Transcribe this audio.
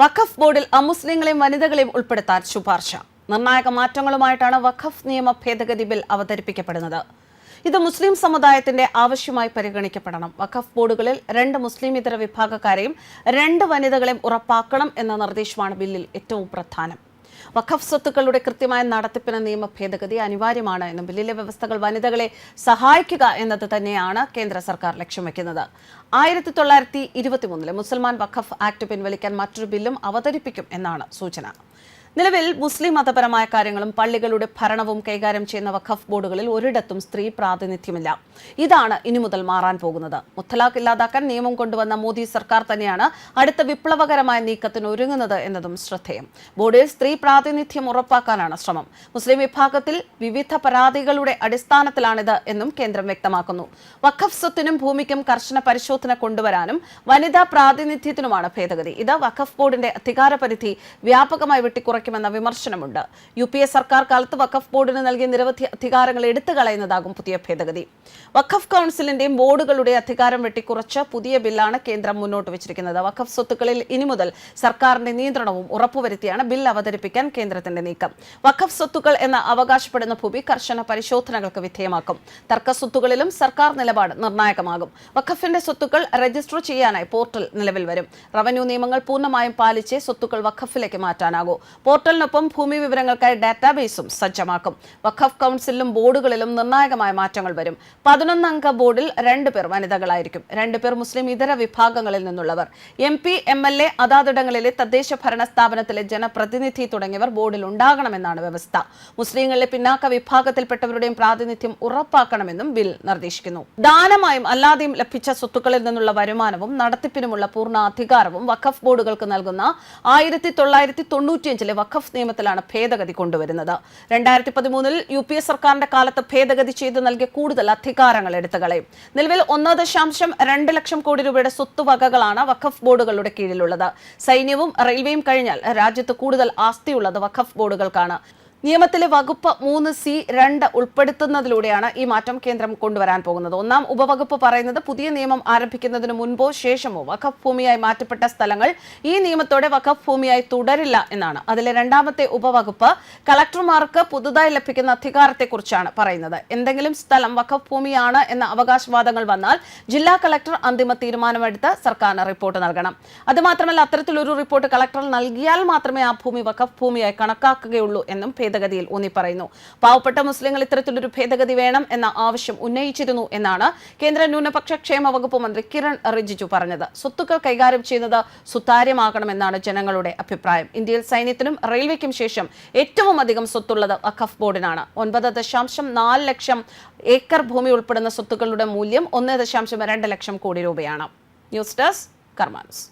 വഖഫ് ബോർഡിൽ അമുസ്ലിങ്ങളെയും വനിതകളെയും ഉൾപ്പെടുത്താൻ ശുപാർശ. നിർണായക മാറ്റങ്ങളുമായിട്ടാണ് വഖഫ് നിയമ ഭേദഗതി ബിൽ അവതരിപ്പിക്കപ്പെടുന്നത്. ഇത് മുസ്ലിം സമുദായത്തിന്റെ ആവശ്യമായി പരിഗണിക്കപ്പെടണം. വഖഫ് ബോർഡുകളിൽ രണ്ട് മുസ്ലിം ഇതര വിഭാഗക്കാരെയും രണ്ട് വനിതകളെയും ഉറപ്പാക്കണം എന്ന നിർദ്ദേശമാണ് ബില്ലിൽ ഏറ്റവും പ്രധാനം. വഖഫ് സ്വത്തുക്കളുടെ കൃത്യമായ നടത്തിപ്പിന് നിയമ ഭേദഗതി അനിവാര്യമാണ് എന്നും ബില്ലിലെ വ്യവസ്ഥകൾ വനിതകളെ സഹായിക്കുക എന്നത് തന്നെയാണ് കേന്ദ്ര സർക്കാർ ലക്ഷ്യം വെക്കുന്നത്. ആയിരത്തി തൊള്ളായിരത്തി ഇരുപത്തിമൂന്നിലെ മുസൽമാൻ വഖഫ് ആക്ട് പിൻവലിക്കാൻ മറ്റൊരു ബില്ലും അവതരിപ്പിക്കും എന്നാണ് സൂചന. നിലവിൽ മുസ്ലിം മതപരമായ കാര്യങ്ങളും പള്ളികളുടെ ഭരണവും കൈകാര്യം ചെയ്യുന്ന വഖഫ് ബോർഡുകളിൽ ഒരിടത്തും സ്ത്രീ പ്രാതിനിധ്യമില്ല. ഇതാണ് ഇനി മുതൽ മാറാൻ പോകുന്നത്. മുത്തലാഖ് ഇല്ലാതാക്കാൻ നിയമം കൊണ്ടുവന്ന മോദി സർക്കാർ തന്നെയാണ് അടുത്ത വിപ്ലവകരമായ നീക്കത്തിന് ഒരുങ്ങുന്നത് എന്നതും ശ്രദ്ധേയം. ബോർഡിൽ സ്ത്രീ പ്രാതിനിധ്യം ഉറപ്പാക്കാനാണ് ശ്രമം. മുസ്ലിം വിഭാഗത്തിൽ വിവിധ പരാതികളുടെ അടിസ്ഥാനത്തിലാണിത് എന്നും കേന്ദ്രം വ്യക്തമാക്കുന്നു. വഖഫ് സ്വത്തിനും ഭൂമിക്കും കർശന പരിശോധന കൊണ്ടുവരാനും വനിതാ പ്രാതിനിധ്യത്തിനുമാണ് ഭേദഗതി. ഇത് വഖഫ് ബോർഡിന്റെ അധികാരപരിധി വ്യാപകമായി വെട്ടിക്കുറയ്ക്കുമെന്ന വിമർശനമുണ്ട്. യു പി എ സർക്കാർ കാലത്ത് വഖഫ് ബോർഡിന് നൽകിയ നിരവധി അധികാരങ്ങൾ എടുത്തു കളയുന്നതാകും പുതിയ ഭേദഗതി. വഖഫ് കൗൺസിലിന്റെയും ബോർഡുകളുടെ അധികാരം വെട്ടിക്കുറച്ച് പുതിയ ബില്ലാണ് കേന്ദ്രം മുന്നോട്ട് വെച്ചിരിക്കുന്നത്. വഖഫ് സ്വത്തുക്കളിൽ ഇനി മുതൽ സർക്കാരിന്റെ നിയന്ത്രണവും ഉറപ്പുവരുത്തിയാണ് ബിൽ അവതരിപ്പിക്കാൻ കേന്ദ്രത്തിന്റെ നീക്കം. വഖഫ് സ്വത്തുക്കൾ എന്ന് അവകാശപ്പെടുന്ന ഭൂമി കർശന പരിശോധനകൾക്ക് വിധേയമാക്കും. തർക്ക സ്വത്തുകളിലും സർക്കാർ നിലപാട് നിർണായകമാകും. വഖഫിന്റെ സ്വത്തുക്കൾ രജിസ്റ്റർ ചെയ്യാനായി പോർട്ടൽ നിലവിൽ വരും. റവന്യൂ നിയമങ്ങൾ പൂർണമായും പാലിച്ചേ സ്വത്തുക്കൾ വഖഫിലേക്ക് മാറ്റാനാകൂ. പോർട്ടലിനൊപ്പം ഭൂമി വിവരങ്ങൾക്കായി ഡാറ്റാബേസും സജ്ജമാക്കും. വഖഫ് കൗൺസിലിലും ബോർഡുകളിലും നിർണായകമായ മാറ്റങ്ങൾ വരും. പതിനൊന്നംഗ ബോർഡിൽ രണ്ടുപേർ വനിതകളായിരിക്കും. രണ്ടുപേർ മുസ്ലിം ഇതര വിഭാഗങ്ങളിൽ നിന്നുള്ളവർ. M P M L A അതാതിടങ്ങളിലെ തദ്ദേശ ഭരണ സ്ഥാപനത്തിലെ ജനപ്രതിനിധി തുടങ്ങിയവർ ബോർഡിൽ ഉണ്ടാകണമെന്നാണ് വ്യവസ്ഥ. മുസ്ലിങ്ങളിലെ പിന്നാക്ക വിഭാഗത്തിൽപ്പെട്ടവരുടെയും പ്രാതിനിധ്യം ഉറപ്പാക്കണമെന്നും ബിൽ നിർദ്ദേശിക്കുന്നു. ദാനമായും അല്ലാതെയും ലഭിച്ച സ്വത്തുക്കളിൽ നിന്നുള്ള വരുമാനവും നടത്തിപ്പിനുമുള്ള പൂർണ അധികാരവും വഖഫ് ബോർഡുകൾക്ക് നൽകുന്ന ആയിരത്തി തൊള്ളായിരത്തി തൊണ്ണൂറ്റിയഞ്ചിലെ വഖഫ് നിയമത്തിലാണ് ഭേദഗതി കൊണ്ടുവരുന്നത്. രണ്ടായിരത്തി പതിമൂന്നിൽ യു പി എ സർക്കാരിന്റെ കാലത്ത് ഭേദഗതി ചെയ്ത് നൽകിയ കൂടുതൽ അധികാരങ്ങൾ എടുത്തുകളയും നിലവിൽ ഒന്ന് ദശാംശം രണ്ട് ലക്ഷം കോടി രൂപയുടെ സ്വത്തുവകകളാണ് വഖഫ് ബോർഡുകളുടെ കീഴിലുള്ളത്. സൈന്യവും റെയിൽവേയും കഴിഞ്ഞാൽ രാജ്യത്ത് കൂടുതൽ ആസ്തിയുള്ളത് വഖഫ് ബോർഡുകൾക്കാണ്. നിയമത്തിലെ വകുപ്പ് മൂന്ന് സി രണ്ട് ഉൾപ്പെടുത്തുന്നതിലൂടെയാണ് ഈ മാറ്റം കേന്ദ്രം കൊണ്ടുവരാൻ പോകുന്നത്. ഒന്നാം ഉപവകുപ്പ് പറയുന്നത് പുതിയ നിയമം ആരംഭിക്കുന്നതിന് മുൻപോ ശേഷമോ വഖഫ് ഭൂമിയായി മാറ്റപ്പെട്ട സ്ഥലങ്ങൾ ഈ നിയമത്തോടെ വഖഫ് ഭൂമിയായി തുടരില്ല എന്നാണ്. അതിലെ രണ്ടാമത്തെ ഉപവകുപ്പ് കളക്ടർമാർക്ക് പുതുതായി ലഭിക്കുന്ന അധികാരത്തെക്കുറിച്ചാണ് പറയുന്നത്. എന്തെങ്കിലും സ്ഥലം വഖഫ് ഭൂമിയാണ് എന്ന അവകാശവാദങ്ങൾ വന്നാൽ ജില്ലാ കളക്ടർ അന്തിമ തീരുമാനമെടുത്ത് സർക്കാരിന് റിപ്പോർട്ട് നൽകണം. അതുമാത്രമല്ല അത്തരത്തിലൊരു റിപ്പോർട്ട് കളക്ടർ നൽകിയാൽ മാത്രമേ ആ ഭൂമി വഖഫ് ഭൂമിയായി കണക്കാക്കുകയുള്ളൂ എന്നും ഭേദഗതിയിൽ ഊന്നിപ്പറയുന്നു. പാവപ്പെട്ട മുസ്ലിങ്ങൾ ഇത്തരത്തിലൊരു ഭേദഗതി വേണം എന്ന ആവശ്യം ഉന്നയിച്ചിരുന്നു എന്നാണ് കേന്ദ്ര ന്യൂനപക്ഷ ക്ഷേമ വകുപ്പ് മന്ത്രി കിരൺ റിജിജു പറഞ്ഞത്. സ്വത്തുക്കൾ കൈകാര്യം ചെയ്യുന്നത് സുതാര്യമാകണമെന്നാണ് ജനങ്ങളുടെ അഭിപ്രായം. ഇന്ത്യയിൽ സൈന്യത്തിനും റെയിൽവേക്കും ശേഷം ഏറ്റവും അധികം സ്വത്തുള്ളത് അഖഫ് ബോർഡിനാണ്. ഒൻപത് ദശാംശം നാല് ലക്ഷം ഏക്കർ ഭൂമി ഉൾപ്പെടുന്ന സ്വത്തുക്കളുടെ മൂല്യം ഒന്ന് ദശാംശം രണ്ട് ലക്ഷം കോടി രൂപയാണ്. News desk കർമാനസ്.